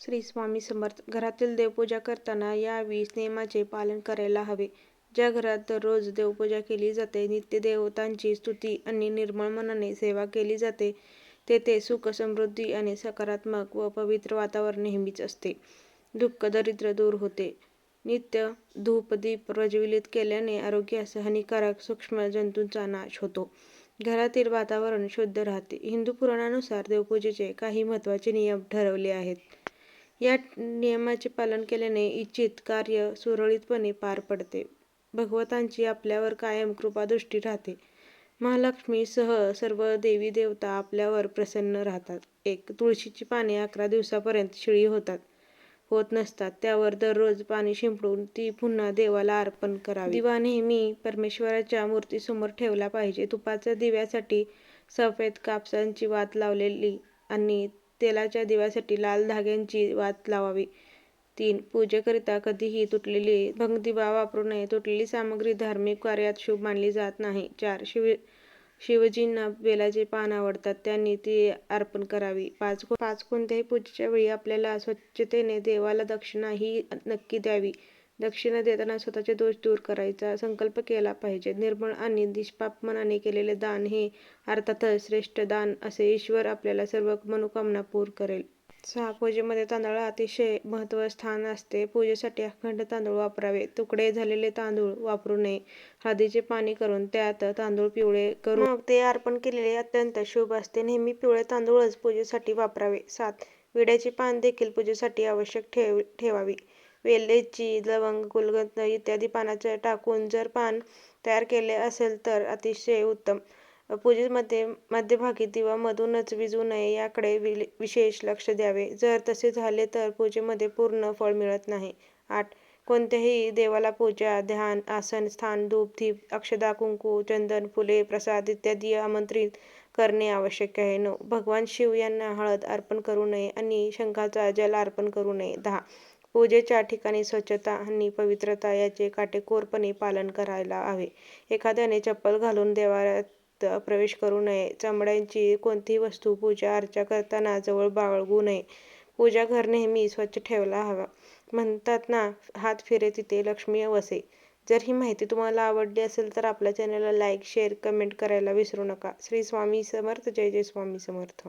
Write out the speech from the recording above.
श्री स्वामी समर्थ घरातील देवपूजा करताना या वीस नियमाचे पालन करायला हवे. ज्या घरात दररोज देवपूजा केली जाते, नित्य देवतांची स्तुती आणि निर्मळ मनाने सेवा केली जाते, तेथे सुख, समृद्धी आणि सकारात्मक व पवित्र वातावरण नेहमीच असते. दुःख, दरिद्र दूर होते. नित्य धूप-दीप प्रज्वलित केल्याने आरोग्यास हानिकारक सूक्ष्म जंतूंचा नाश होतो. घरातील वातावरण शुद्ध राहते. हिंदू पुराणानुसार देवपूजेचे काही महत्त्वाचे नियम ठरवले आहेत. या नियमाचे पालन केल्याने इच्छित कार्य सुरळीतपणे पार पडते. भगवतांची आपल्यावर कायम कृपादृष्टी राहते. महालक्ष्मीसह सर्व देवी-देवता आपल्यावर प्रसन्न राहतात. एक तुळशीची पाने अकरा दिवसापर्यंत शिळी होतात होत नसतात. त्यावर दररोज पाणी शिंपडून ती पुन्हा देवाला अर्पण करावी. दिवा नेहमी परमेश्वराच्या मूर्तीसमोर ठेवला पाहिजे. तुपाच्या दिव्यासाठी सफेद कापसांची वात लावलेली आणि तेलाच्या दिव्यासाठी लाल धाग्यांची वात लावावी. तीन पूजेकरिता कधीही तुटलेली भंगदिवा वापरू नये. तुटलेली सामग्री धार्मिक कार्यात शुभ मानली जात नाही. चार शिव शिवजींना बेलाचे पान आवडतात, त्यांनी ती अर्पण करावी. पाच पाच कोणत्याही पूजेच्या वेळी आपल्याला स्वच्छतेने देवाला दक्षिणा ही नक्की द्यावी. दक्षिणा देताना स्वतःचे दोष दूर करायचा संकल्प केला पाहिजे. निर्मळ आणि निष्पाप मनाने केलेले दान हे अर्थातच श्रेष्ठ दान असे ईश्वर आपल्याला सर्व मनोकामना पूर करेल. सहा पूजेमध्ये तांदळाला अतिशय महत्त्वाचे स्थान असते. पूजेसाठी अखंड तांदूळ वापरावे. तुकडे झालेले तांदूळ वापरू नये. हळदीचे पाणी करून त्यात तांदूळ पिवळे करून मग ते अर्पण केलेले अत्यंत शुभ असते. नेहमी पिवळे तांदूळच पूजेसाठी वापरावे. सात विड्याची पान देखील पूजेसाठी आवश्यक ठेव ठेवावी. वेलची, लवंग, गुलकंद इत्यादी पाने टाकून जर पान तयार केले असेल तर अतिशय उत्तम. पूजेमध्ये मध्यभागी दिवा मधूनच विजू नये याकडे विशेष लक्ष द्यावे. जर तसे झाले तर पूजेमध्ये पूर्ण फळ मिळत नाही. आठ कोणत्याही देवाला पूजा, ध्यान, आसन, स्थान, धूप, धीप अक्षदा कुंकू, चंदन, फुले, प्रसाद इत्यादी आमंत्रित करणे आवश्यक आहे. नऊ भगवान शिव यांना हळद अर्पण करू नये आणि शंखाचा जल अर्पण करू नये. दहा पूजेच्या ठिकाणी स्वच्छता आणि पवित्रता याचे काटेकोरपणे पालन करायला हवे. एखाद्याने चप्पल घालून देवाऱ्यात प्रवेश करू नये. चमड्यांची कोणतीही वस्तू पूजा अर्चा करताना जवळ बाळगू नये. पूजाघर नेहमी स्वच्छ ठेवायला हवा म्हणतात ना, हात फिरे तिथे लक्ष्मी वसे. जर ही माहिती तुम्हाला आवडली असेल तर आपल्या चॅनेलला लाईक, शेअर, कमेंट करायला विसरू नका. श्री स्वामी समर्थ जय जय स्वामी समर्थ